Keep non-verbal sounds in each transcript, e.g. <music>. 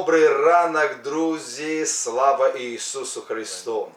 Добрий ранок, друзі! Слава Ісусу Христу!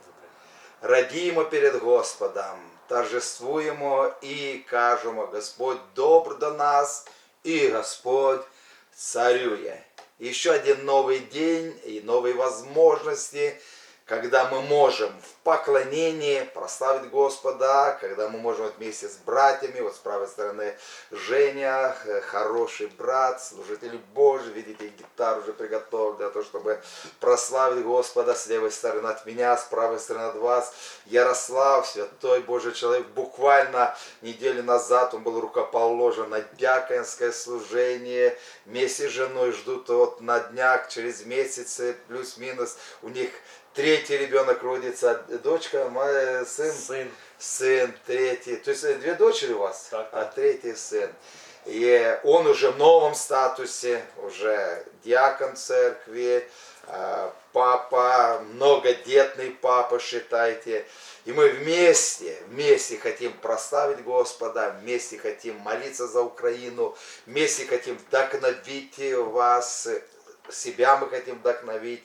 Радіємо перед Господом, торжествуємо і кажемо, Господь добр до нас, і Господь царює. Еще один новый день и новые возможности, когда мы можем в поклонении прославить Господа, когда мы можем вот вместе с братьями, вот с правой стороны Женя, э, хороший брат, служитель Божий, видите, гитару уже приготовил для того, чтобы прославить Господа, с левой стороны от меня, с правой стороны от вас, Ярослав, святой Божий человек, буквально неделю назад он был рукоположен на дьяконское служение, вместе с женой ждут вот на днях, через месяцы, плюс-минус, у них третий ребенок родится, дочка, моя, сын, Сын. сын, третий, то есть э, две дочери у вас, Так, а так. третий сын. И он уже в новом статусе, уже диакон церкви, э, папа, многодетный папа, считайте. И мы вместе, вместе хотим прославить Господа, вместе хотим молиться за Украину, вместе хотим вдохновить вас, себя мы хотим вдохновить.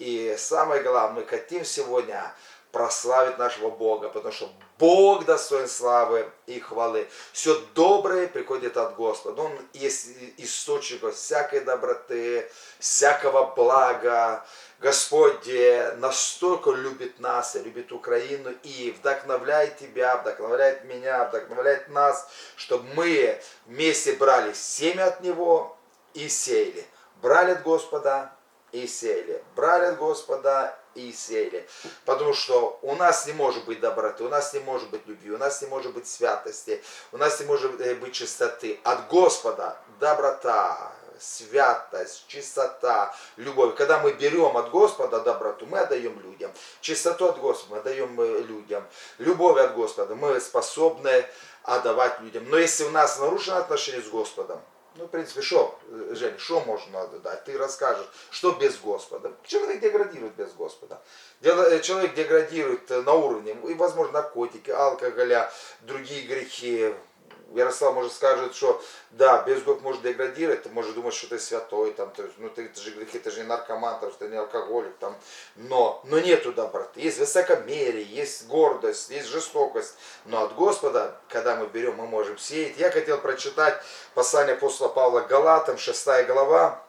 И самое главное, мы хотим сегодня прославить нашего Бога, потому что Бог достоин славы и хвалы. Все доброе приходит от Господа. Он есть источник всякой доброты, всякого блага. Господь э, настолько любит нас, любит Украину и вдохновляет тебя, вдохновляет меня, вдохновляет нас, чтобы мы вместе брали семя от Него и сеяли. Брали от Господа и сеяли. Брали от Господа и сеяли. Потому что у нас не может быть доброты, у нас не может быть любви, у нас не может быть святости, у нас не может э, быть чистоты. От Господа доброта, святость, чистота, любовь. Когда мы берем от Господа доброту, мы отдаем людям. Чистоту от Господа мы отдаем э, людям. Любовь от Господа мы способны отдавать людям. Но если у нас нарушено отношение с Господом, ну, в принципе, что, Жень, что можно дать? Ты расскажешь, что без Господа. Человек деградирует без Господа. Э, Человек деградирует э, на уровне, и, возможно, наркотики, алкоголя, другие грехи. Ярослав может скажет, что да, без Господа может деградировать, ты можешь думать, что ты святой, там, есть, ну ты это же грехи, ты же не наркоман, там, ты не алкоголик, там, но, но нету доброты, есть высокомерие, есть гордость, есть жестокость, но от Господа, когда мы берем, мы можем сеять. Я хотел прочитать послание апостола Павла Галатам, 6 глава,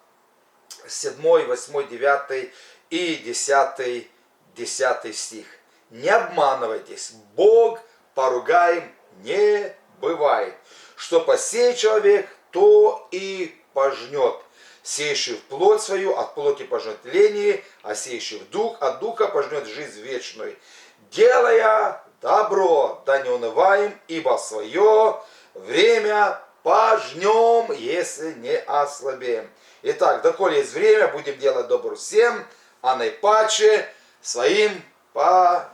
7, 8, 9 и 10, 10 стих. Не обманывайтесь, Бог поругаем не бывает. Что посеет человек, то и пожнет. Сеющий в плоть свою, от плоти пожнет ление, а сеющий в дух, от духа пожнет жизнь вечную. Делая добро, да не унываем, ибо свое время пожнем, если не ослабеем. Итак, доколе есть время, будем делать добро всем, а наипаче своим по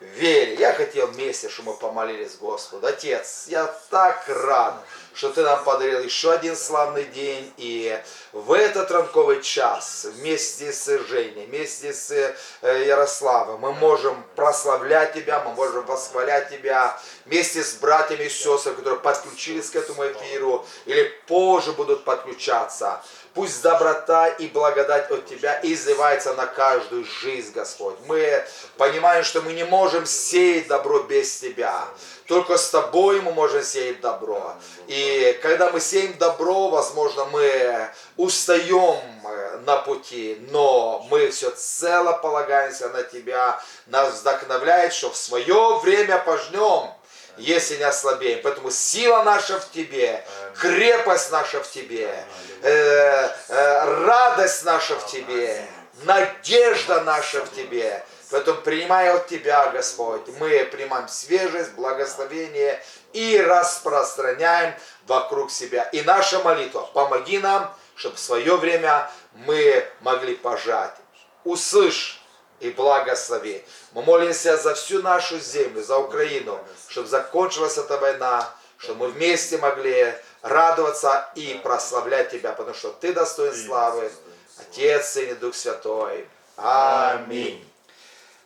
вере. Я хотел вместе, чтобы мы помолились Господу. Отец, я так рад, что Ты нам подарил еще один славный день. И в этот ранковый час вместе с Женей, вместе с э, Ярославом мы можем прославлять Тебя, мы можем восхвалять Тебя вместе с братьями и сестрами, которые подключились к этому эфиру или позже будут подключаться. Пусть доброта и благодать от Тебя изливается на каждую жизнь, Господь. Мы понимаем, что мы не можем сеять добро без Тебя. Только с Тобой мы можем сеять добро. И когда мы сеем добро, возможно, мы устаем э, на пути, но мы все цело полагаемся на Тебя. Нас вдохновляет, что в свое время пожнем если не ослабеем. Поэтому сила наша в Тебе, крепость наша в Тебе, э, э, радость наша в Тебе, надежда наша в Тебе. Поэтому принимая от Тебя, Господь, мы принимаем свежесть, благословение и распространяем вокруг себя. И наша молитва, помоги нам, чтобы в свое время мы могли пожать. Услышь и благослови. Мы молимся за всю нашу землю, за Украину, чтобы закончилась эта война, чтобы мы вместе могли радоваться и прославлять Тебя, потому что Ты достоин славы, Отец, Сын и Дух Святой. Аминь.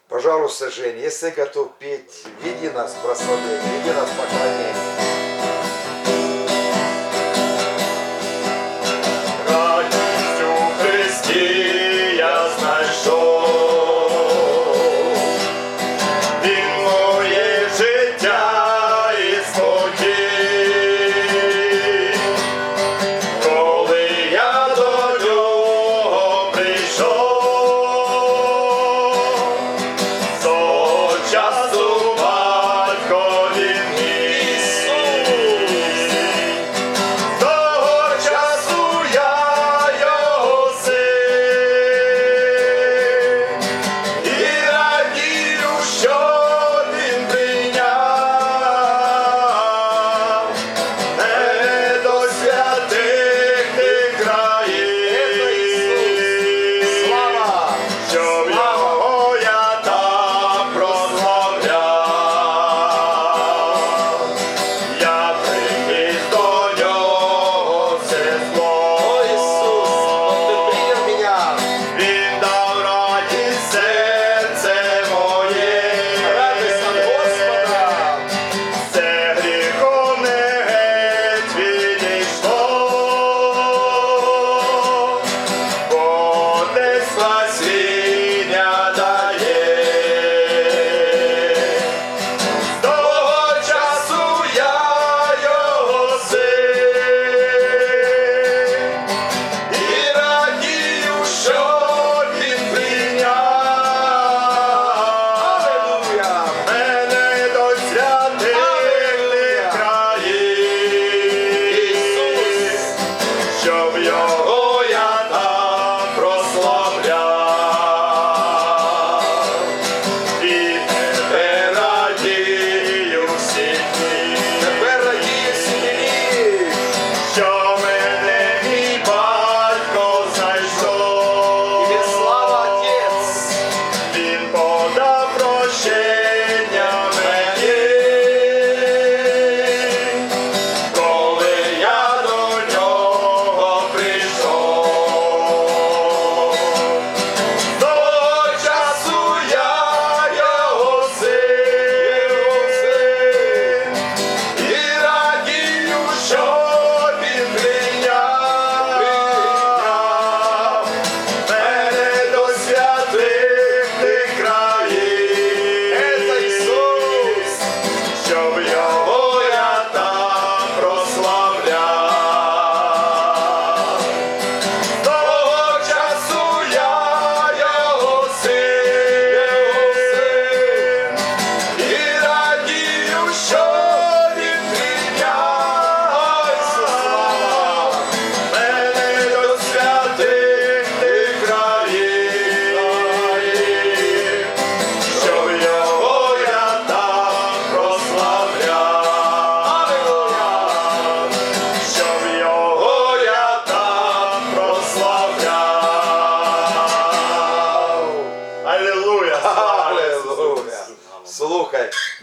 Пожалуйста, Женя, если готов петь, веди нас в прославление, веди нас в поклонение.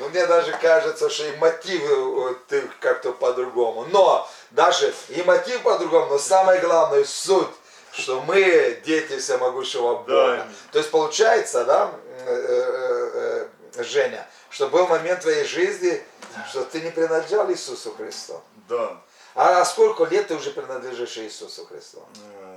Мне даже кажется, что и мотивы ты как-то по-другому. Но даже и мотив по-другому, но самое главное суть, что мы дети всемогущего Бога. Да. То есть получается, да, э, э, э, Женя, что был момент в твоей жизни, что ты не принадлежал Иисусу Христу. Да. А сколько лет ты уже принадлежишь Иисусу Христу?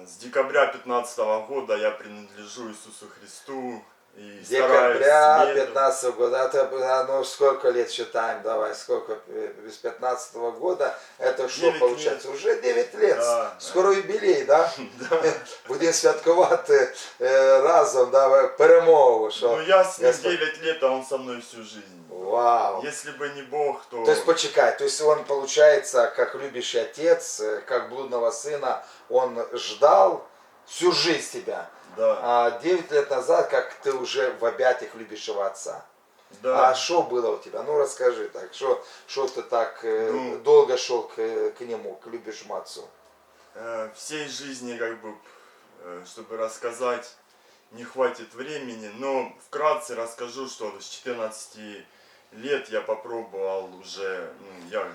С декабря 15 года я принадлежу Иисусу Христу и Декабря стараюсь следовать- 15 года, это, ну сколько лет считаем, давай, сколько, э, без 15 года, это что получается? Уже 9 лет, Да, скоро юбилей, да? <laughs> <laughs> Будемо святкувати е, разом, да, перемогу, що, Ну я с ним Ясно. 9 лет, а он со мной всю жизнь. вау. Если бы не Бог, то... То есть почекай, то есть он получается, как любящий отец, э, как блудного сына, он ждал всю жизнь тебя. Да, А 9 лет назад, как ты уже в объятиях любящего отца. да. А что было у тебя? Ну расскажи так, что, что ты так э, Ну. долго шел к, э, к нему, к любящему отцу? Э, всей жизни, как бы, э, чтобы рассказать, не хватит времени, но вкратце расскажу, что с 14 лет я попробовал уже, ну, я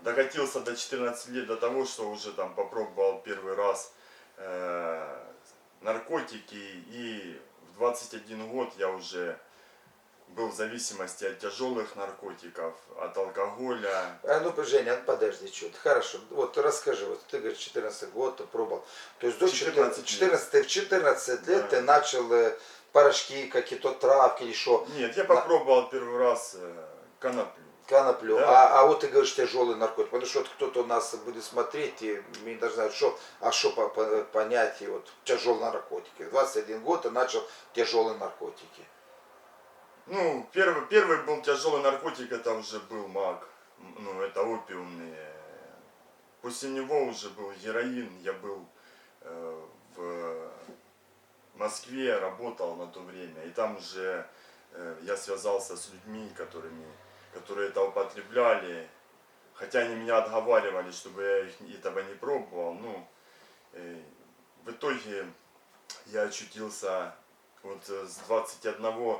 докатился до 14 лет до того, что уже там попробовал первый раз э, наркотики, и в 21 год я уже был в зависимости от тяжелых наркотиков, от алкоголя, А ну, Женя, ну подожди, чуть. Хорошо, вот расскажи, вот ты говоришь, 14 год ты пробовал. То есть до 14, 14 14, в 14 лет Да. ты начал э, порошки, какие-то травки или что, Нет, я На- попробовал первый раз э, коноплю. Да. А, а вот ты говоришь тяжелый наркотик. Потому что вот кто-то у нас будет смотреть и не даже знает, что, а что по, по- понять, и вот тяжелые наркотики. В 21 год ты начал тяжелые наркотики. Ну, первый, первый был тяжелый наркотик, это уже был маг. Ну, это опиумный. После него уже был героин. Я был э, в Москве, работал на то время. И там уже э, я связался с людьми, которыми, которые это употребляли. Хотя они меня отговаривали, чтобы я их, этого не пробовал. Ну, э, в итоге я очутился вот э, с 21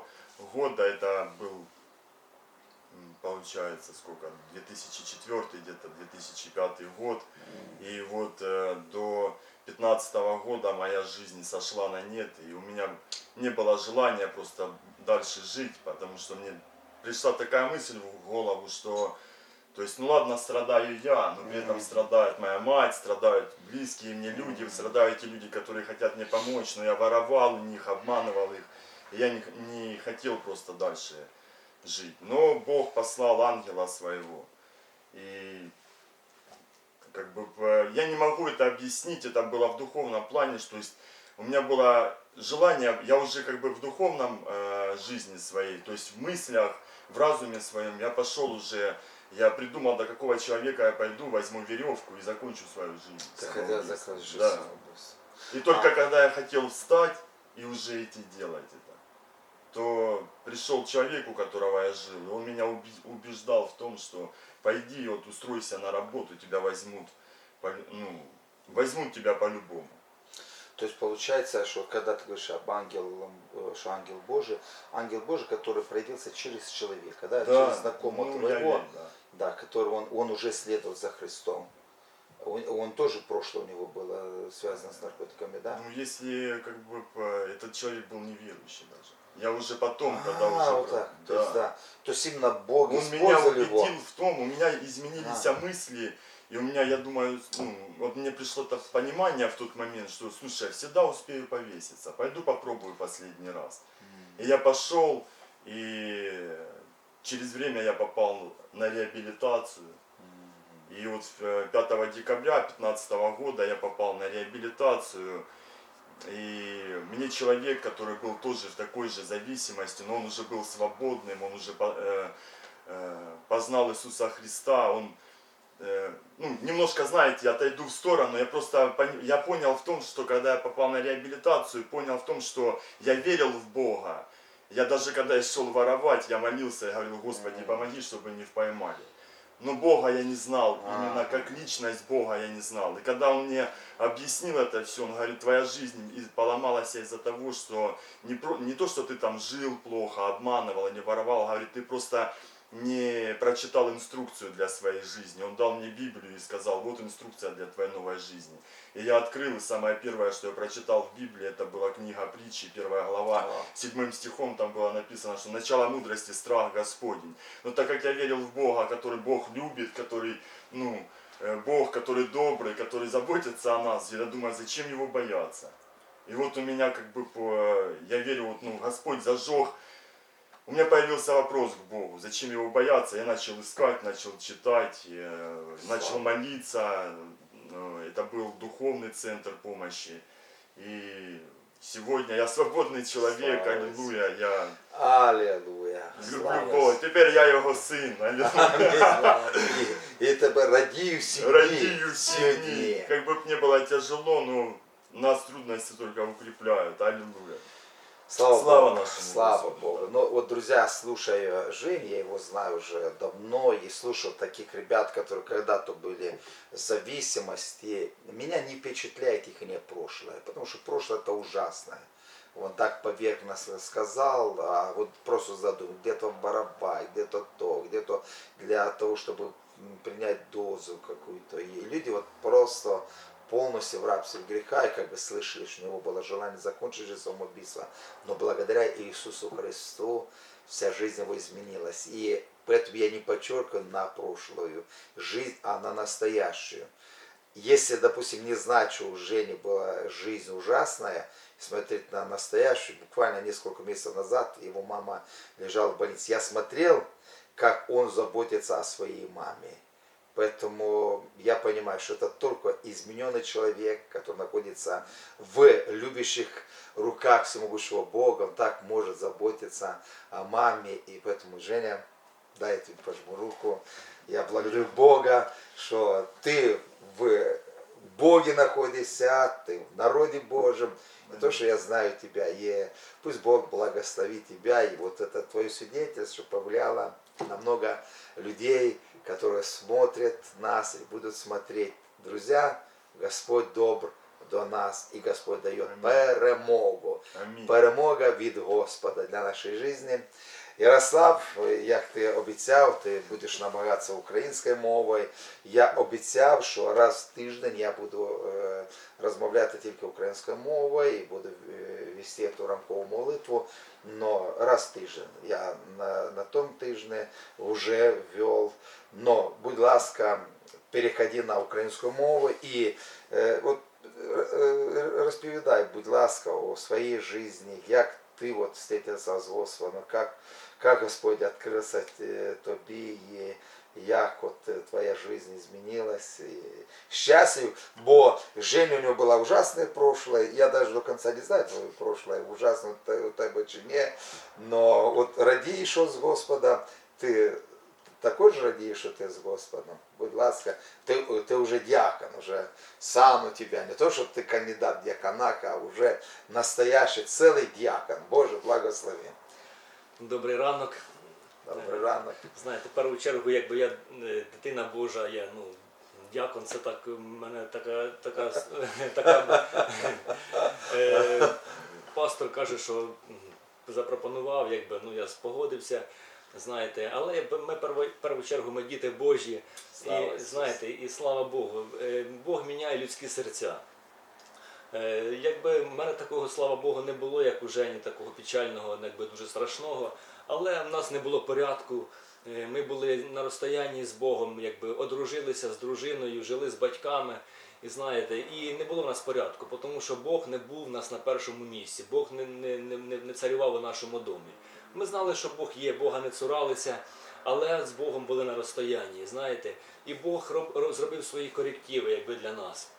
года, это был, получается, сколько, 2004 где-то 2005 год. И вот э, до 15 года моя жизнь сошла на нет, и у меня не было желания просто дальше жить, потому что мне пришла такая мысль в голову, что то есть, ну ладно, страдаю я, но при этом страдает моя мать, страдают близкие мне люди, страдают те люди, которые хотят мне помочь, но я воровал у них, обманывал их, и я не, не хотел просто дальше жить. Но Бог послал ангела своего, и как бы э, я не могу это объяснить, это было в духовном плане, что есть у меня было желание, я уже как бы в духовном э, жизни своей, то есть в мыслях, в разуме своем, я пошел уже, я придумал, до какого человека я пойду, возьму веревку и закончу свою жизнь. Самоубийством. хотел закончить Да. самоубийство. И только А. когда я хотел встать и уже идти делать это, то пришел человек, у которого я жил, и он меня убеждал в том, что пойди, вот устройся на работу, тебя возьмут, ну, возьмут тебя по-любому. То есть получается, что когда ты говоришь об ангеле, что ангел Божий, ангел Божий, который проявился через человека, да, через знакомого ну, твоего, верю, да. да, который он, он уже следовал за Христом. Он, он тоже прошлое у него было связано с наркотиками, да? Ну, если как бы этот человек был неверующий даже. Я уже потом, когда а, уже... вот так. То есть, да. То есть именно Бог Он меня использовал убедил его. в том, у меня изменились А. мысли, и у меня, я думаю, ну, вот мне пришло то понимание в тот момент, что, слушай, я всегда успею повеситься, пойду попробую последний раз. И я пошел, и через время я попал на реабилитацию. И вот э, 5 декабря 2015 года я попал на реабилитацию. И мне человек, который был тоже в такой же зависимости, но он уже был свободным, он уже э, э, познал Иисуса Христа, он э, ну, немножко, знаете, я отойду в сторону, я просто я понял в том, что когда я попал на реабилитацию, понял в том, что я верил в Бога. Я даже когда я шел воровать, я молился, я говорил, Господи, помоги, чтобы не поймали. но Бога я не знал, А. именно как личность Бога я не знал. И когда он мне объяснил это все, он говорит, твоя жизнь поломалась из-за того, что не, про- не то, что ты там жил плохо, обманывал, не воровал, говорит, ты просто не прочитал инструкцию для своей жизни. Он дал мне Библию и сказал, вот инструкция для твоей новой жизни. И я открыл, и самое первое, что я прочитал в Библии, это была книга притчи, первая глава, седьмым стихом там было написано, что начало мудрости страх Господень. Но так как я верил в Бога, который Бог любит, который, ну, э, Бог, который добрый, который заботится о нас, я думаю, зачем его бояться? И вот у меня как бы, по, я верю, вот, ну, Господь зажег, у меня появился вопрос к Богу, зачем его бояться? Я начал искать, начал читать, э, начал молиться. Э, Это был духовный центр помощи. И сегодня я свободный <laughs> человек, Слава аллилуйя, я Аллилуйя. люблю Слава Бога. Теперь я его сын, аллилуйя. <laughs> Амінь. І, і тебе радію всі дні. Радію все всі дни. Как бы мне было тяжело, но нас трудности только укрепляют. Аллилуйя. Слава, Слава Богу. нашему Слава Господу. Богу. Ну вот, друзья, слушая Женю, я его знаю уже давно, и слушал таких ребят, которые когда-то были в зависимости. Меня не впечатляет их прошлое, потому что прошлое это ужасное. Он так поверхностно сказал, а вот просто задумал, где-то барабай, где-то то, где-то для того, чтобы принять дозу какую-то. И люди вот просто полностью в рабстве греха, и как бы слышали, что у него было желание закончить жизнь самоубийства, но благодаря Иисусу Христу вся жизнь его изменилась. И поэтому я не подчеркиваю на прошлую жизнь, а на настоящую. Если, допустим, не знать, что у Жени была жизнь ужасная, смотреть на настоящую, буквально несколько месяцев назад его мама лежала в больнице, я смотрел, как он заботится о своей маме. Поэтому я понимаю, что это только измененный человек, который находится в любящих руках всемогущего Бога, он так может заботиться о маме. И поэтому, Женя, дай тебе пожму руку. Я благодарю Бога, что ты в Боге находишься, ты в народе Божьем. И то, что я знаю тебя, и пусть Бог благословит тебя, и вот это твое свидетельство повлияло на много людей, которые смотрят нас и будут смотреть. Друзья, Господь добр до нас, и Господь дает Аминь. перемогу. Аминь. Перемога від Господа для нашої житті. Ярослав, як ти обіцяв, ти будеш намагатися українською мовою. Я обіцяв, що раз в тиждень я буду е, розмовляти тільки українською мовою і буду е, вести ту рамкову молитву. Но раз в тиждень. Я на, на тому тижні вже ввел. Но, будь ласка, переходи на українську мову і е, от розповідай, будь ласка, о своїй житті, як ти от встретився з Господом, як, як Господь відкрився е, тобі, і як от е, твоя життя змінилась. І Щаслив, бо Женя у нього була ужасне прошлое, я даже до конца не знаю твоє прошлое, ужасно те- у тебе чи ні, но от радій, що з Господа, ти також радієш, що ти з Господом. Будь ласка, ти, ти вже дьякон, уже сан у тебя, не то, що ти кандидат дьяконака, а вже настоящий целый дьякон. Боже, благослови. Добрий ранок. Добрий ранок. Знаєте, в першу чергу, якби я е, дитина Божа, я ну. Дякон, це так у мене така, така, <laughs> така е, пастор каже, що запропонував, якби ну я спогодився, знаєте, але ми перво- в першу чергу ми діти Божі, Слава і знаєте, і слава Богу, е, Бог міняє людські серця. Е, Якби в мене такого, слава Богу, не було, як у Жені, такого печального, якби дуже страшного, але в нас не було порядку. Е, Ми були на розстоянні з Богом, якби одружилися з дружиною, жили з батьками. І знаєте, і не було в нас порядку, тому що Бог не був в нас на першому місці, Бог не, не, не, не царював у нашому домі. Ми знали, що Бог є, Бога не цуралися, але з Богом були на розстоянні, знаєте, і Бог роб- ро- зробив свої корективи, якби для нас.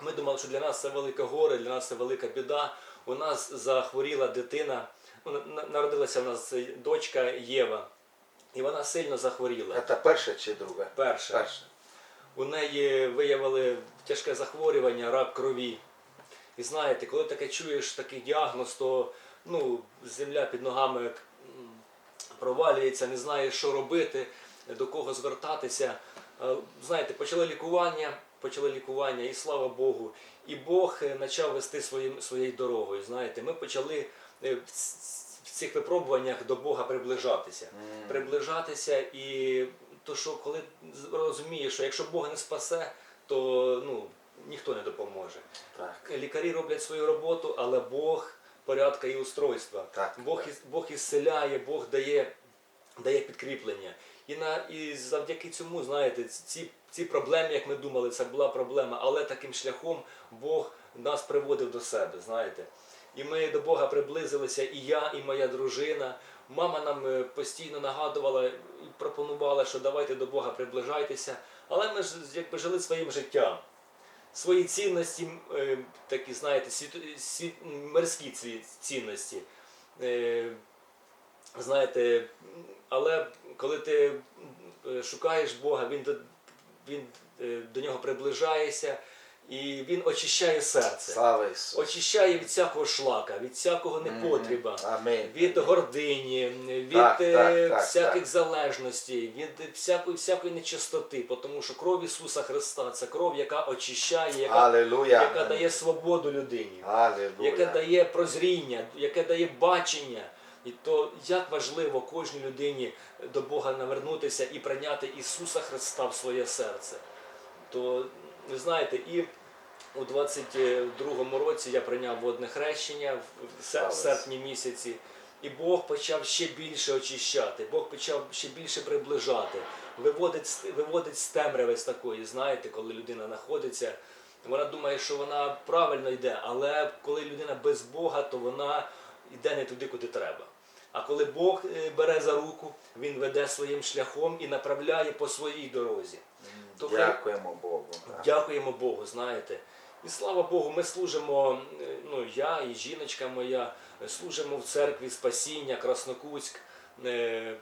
Ми думали, що для нас це велике горе, для нас це велика біда. У нас захворіла дитина, ну, на- на- народилася в нас дочка Єва, і вона сильно захворіла. Це перша чи друга? Перша. Перша. У неї виявили тяжке захворювання, рак крові. І знаєте, коли таке чуєш такий діагноз, то ну, земля під ногами провалюється, не знаєш, що робити. до кого звертатися. Е, Знаєте, почали лікування, почали лікування, і слава Богу. І Бог е, почав вести своїм, своєю дорогою. Знаєте, ми почали е, в цих випробуваннях до Бога приближатися. Приближатися і то, що коли розумієш, що якщо Бог не спасе, то ну, ніхто не допоможе. Так. Лікарі роблять свою роботу, але Бог порядка і устройства. Так, Бог, так. Бог ісцеляє, Бог дає, дає підкріплення. І, на, і завдяки цьому, знаєте, ці, ці проблеми, як ми думали, це була проблема, але таким шляхом Бог нас приводив до себе, знаєте. І ми до Бога приблизилися, і я, і моя дружина. Мама нам е, постійно нагадувала і пропонувала, що давайте до Бога приближайтеся. Але ми ж якби жили своїм життям. Свої цінності, е, такі, знаєте, світ- світ- мирські ці цінності. Е, знаєте, але коли ти шукаєш Бога, він він е, до нього приближаєшся і він очищає серце. Слава Ісусу. Очищає від всякого шлака, від всякого непотреба, Амінь. від гордині, від Так, е, так, так, всяких так. залежностей, від всякої, всякої нечистоти, тому що кров Ісуса Христа це кров, яка очищає, яка, яка дає свободу людині Алілуя. яке дає прозріння, яке дає бачення. І то як важливо кожній людині до Бога навернутися і прийняти Ісуса Христа в своє серце. То ви знаєте, і у 22-му році я прийняв водне хрещення в- в се- в серпні місяці. І Бог почав ще більше очищати, Бог почав ще більше приближати, виводить, виводить з темряви з такої, знаєте, коли людина знаходиться, вона думає, що вона правильно йде, але коли людина без Бога, то вона йде не туди, куди треба. А коли Бог е, бере за руку, Він веде своїм шляхом і направляє по своїй дорозі. То хай- Дякуємо Богу. Дякуємо Богу, знаєте. І слава Богу, ми служимо, е, ну я і жіночка моя, служимо в церкві Спасіння, Краснокутськ. Е,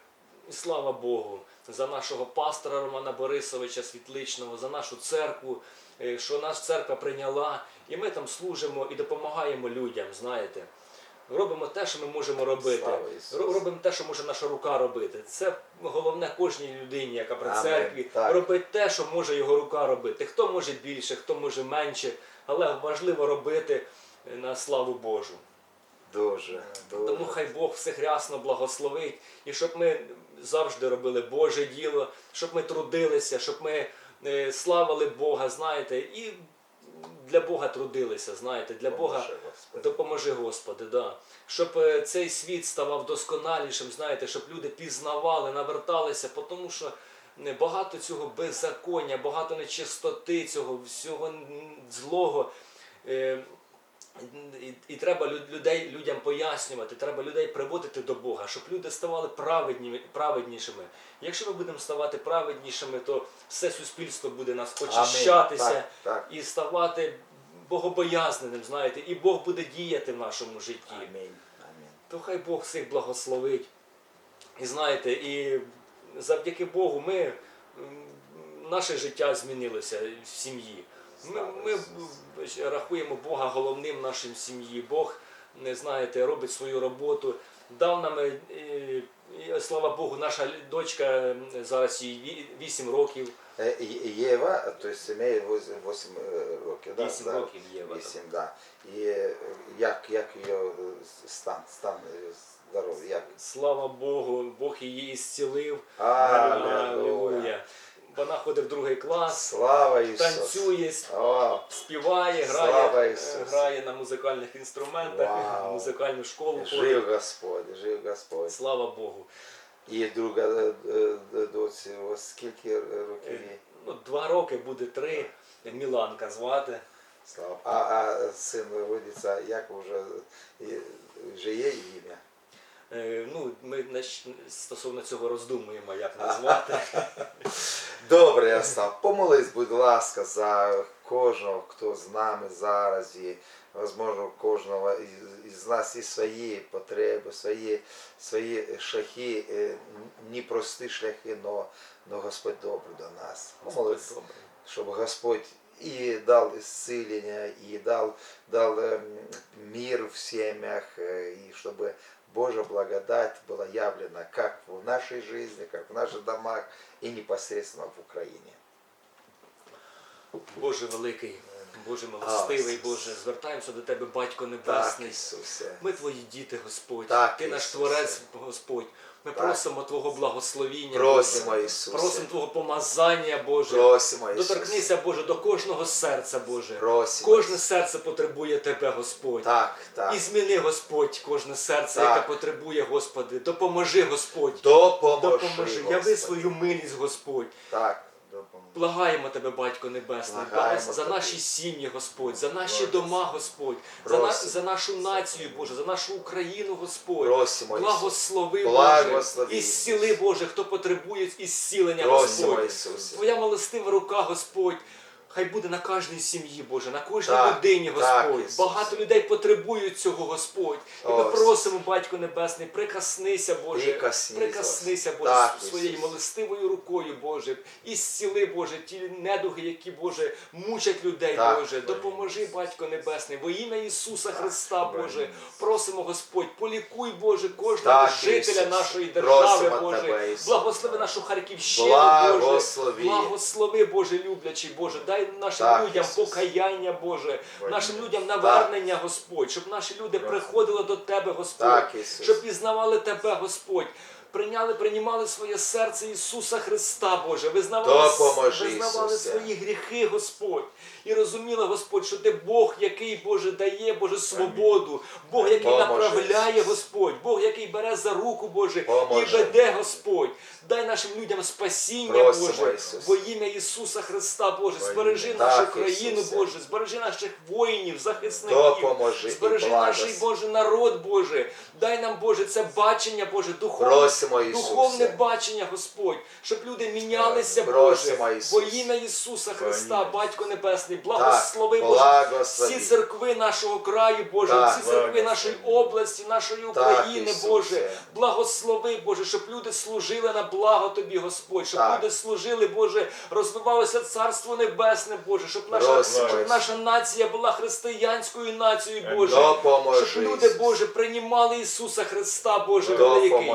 І слава Богу за нашого пастора Романа Борисовича Світличного, за нашу церкву, що нас церква прийняла, і ми там служимо і допомагаємо людям, знаєте. Робимо те, що ми можемо робити. Робимо те, що може наша рука робити. Це головне кожній людині, яка при церкві, Так. робить те, що може його рука робити. Хто може більше, хто може менше, але важливо робити е, на славу Божу. Дуже, дуже. Тому хай Бог всіх рясно благословить, і щоб ми завжди робили Боже діло, щоб ми трудилися, щоб ми е, славили Бога, знаєте, і для Бога трудилися, знаєте, для Бога. Господи. Допоможи, Господи, да. щоб е, цей світ ставав досконалішим, знаєте, щоб люди пізнавали, наверталися, тому що е, багато цього беззаконня, багато нечистоти, цього всього злого. І, і треба людей, людям пояснювати, треба людей приводити до Бога, щоб люди ставали праведні, праведнішими. Якщо ми будемо ставати праведнішими, то все суспільство буде нас очищатися Так, так. і ставати богобоязненим, знаєте, і Бог буде діяти в нашому житті. Амінь. Амінь. То хай Бог всіх благословить. І знаєте, і завдяки Богу ми наше життя змінилося в сім'ї. Ми, ми рахуємо Бога головним в нашій сім'ї. Бог, не знаєте, робить свою роботу. Дав нам, е, слава Богу, наша дочка е, зараз їй 8 років. Е, Єва, то есть має 8 років. да? Вісім Да. років Єва, Вісім, да. І е, як, як її е, стан, стан е, здоров'я? Слава Богу, Бог її зцілив. Алілуя. Вона ходить в другий клас, Слава Ісусу. танцює, О, співає, Слава грає, Ісусу. е, грає на музикальних інструментах, Вау. музикальну школу ходить. жив Господь, жив Господь. Слава Богу. І друга е, е, доці, у вас скільки років є? Ну, два роки буде три. Міланка звати. Слава. А, а син родиться, як вже, вже є ім'я? Е, Ну, ми нач- стосовно цього роздумуємо, як назвати. <laughs> Добре, Ярослав, помолись, будь ласка, за кожного, хто з нами зараз і, можливо, у кожного із, із нас і свої потреби, свої, свої шляхи, е, непрості шляхи, но, но Господь добрий до нас. Помолись, Добре. щоб Господь и дал исцеление, и дал, дал эм, мир в семьях, э, и чтобы Божья благодать была явлена как в нашей жизни, как в наших домах и непосредственно в Украине. Боже великий, Боже милостивий, Боже, звертаємося до Тебе, Батько Так, Небесний. Ісусе. Ми твої діти, Господь. Так, Ти наш Ісусе. Творець, Господь. Ми Так. просимо Твого благословіння. Просимо, Боже. Ісусе. Просимо Твого помазання, Боже. Просимо, Ісусе. Доторкнися, Боже, до кожного серця, Боже. Просимо. Кожне серце потребує Тебе, Господь. Так, так. І зміни, Господь, кожне серце, Так. яке потребує, Господи. Допоможи, Господь. Допоможи, Допоможи. Яви свою милість, Господь. Так. Благаємо тебе, Батько Небесний, Благаємо за наші сім'ї, Господь, за наші Просимо. дома, Господь, за, на, за нашу націю, Боже, за нашу Україну, Господь. Просимо, Благослови, Благослови, Боже, і зціли, Боже, хто потребує ісцілення, Просимо, Господь. Твоя милостива рука, Господь. Хай буде на кожній сім'ї, Боже, на кожній Так, людині, Господь. Ісусе. Багато людей потребують цього, Господь. І ми просимо, Батько Небесний, прикоснися, Боже, Прикоснись, прикоснися, Боже, Так, своєю милостивою рукою, Боже, і зціли, Боже, ті недуги, які, Боже, мучать людей, Так, Боже. Допоможи, Батько Небесний, во ім'я Ісуса Христа, Боже. Просимо, Господь, полікуй, Боже, кожного Так, жителя Ісусе. нашої держави, Просимо Боже. Тебе. Благослови нашу Харківщину, Боже. Благослови. Благослови, Боже, люблячий, Боже. Дай нашим Так, людям Ісус. покаяння, Боже. Боже, Нашим людям навернення, Господь. Щоб наші люди Боже. приходили до Тебе, Господь. Так, Щоб пізнавали Тебе, Господь. Прийняли, приймали своє серце Ісуса Христа, Боже, визнавали, Допоможи, визнавали Ісусе. свої гріхи, Господь, і розуміли, Господь, що Ти Бог, який, Боже, дає, Боже, свободу, Бог, який Поможи, направляє, Господь, Бог, який бере за руку, Боже, і веде, Господь. Дай нашим людям спасіння, Просимо, Боже, во ім'я Ісуса Христа, Боже, Во збережи нашу Так, країну, Ісусе. Боже, збережи наших воїнів, захисників, Допоможи і збережи наш благослови. Боже народ, Боже. Дай нам, Боже, це бачення, Боже, духовне, Просимо, Ісусе. духовне бачення, Господь, щоб люди мінялися, Просимо, Боже, во ім'я Ісуса Христа. Батько Небесний, Так, благослови, Боже, благослови. всі церкви нашого краю, Боже, Так. всі церкви нашої області, нашої України, Ісусе. Боже. Благослови, Боже, щоб люди служили на благо Тобі, Господь, щоб Так. люди служили, Боже, розвивалося Царство Небесне, Боже, щоб наша, щоб наша нація була християнською нацією, Боже. Допоможи, Щоб люди, Боже, приймали Ісуса Христа, Боже, великий.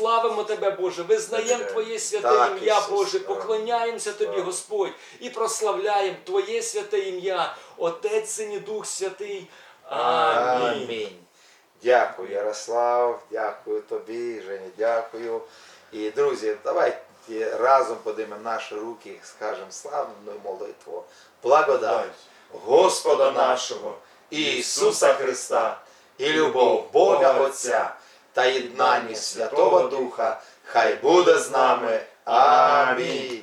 Славимо Тебе, Боже, визнаємо Твоє святе Так, ім'я. Боже, поклоняємося Тобі, Так. Господь, і прославляємо Твоє святе ім'я, Отець, Син і Дух Святий. Амінь. Амінь. Дякую, Ярослав, дякую тобі, Женя, дякую. І друзі, давайте разом подимемо наші руки, скажемо славну молитву. Благодать Господа нашого Ісуса Христа і любов Бога Отця та єднання Святого Духа, хай буде з нами. Амінь.